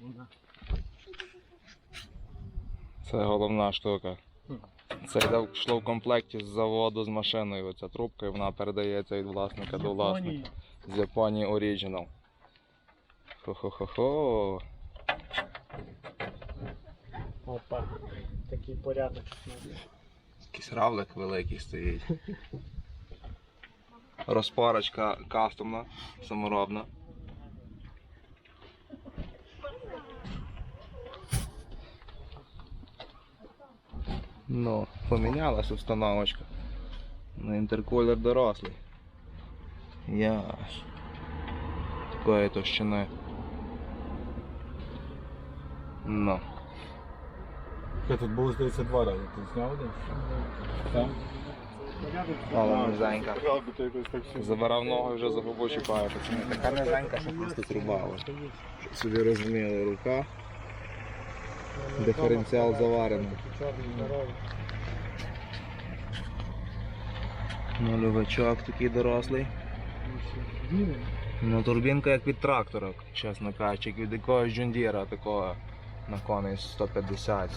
була. Це головна штука. Це йде- йшло в комплекті з заводу з машиною. Оця трубка, і вона передається від власника до власника. З Японії Original. Хо-хо-хо-хо. Опа, такий порядок. Якийсь равлик великий стоїть. Розпарочка кастомна, саморобна. Ну, помінялась установочка. На інтеркулер дорослий. Яш. Такої товщини. Ну. Тут було, здається, два рази. Ти зняв один? Там? Але низенька. Забирав ногу вже за це не така низенька, що просто трубава. Щоб собі розуміли, рука. Диференціал заварений. Чорний. Нульовичок такий дорослий. Ну, турбінка як від трактора, чесно кажучи, як від якогось джундіра такого на коней 150-130.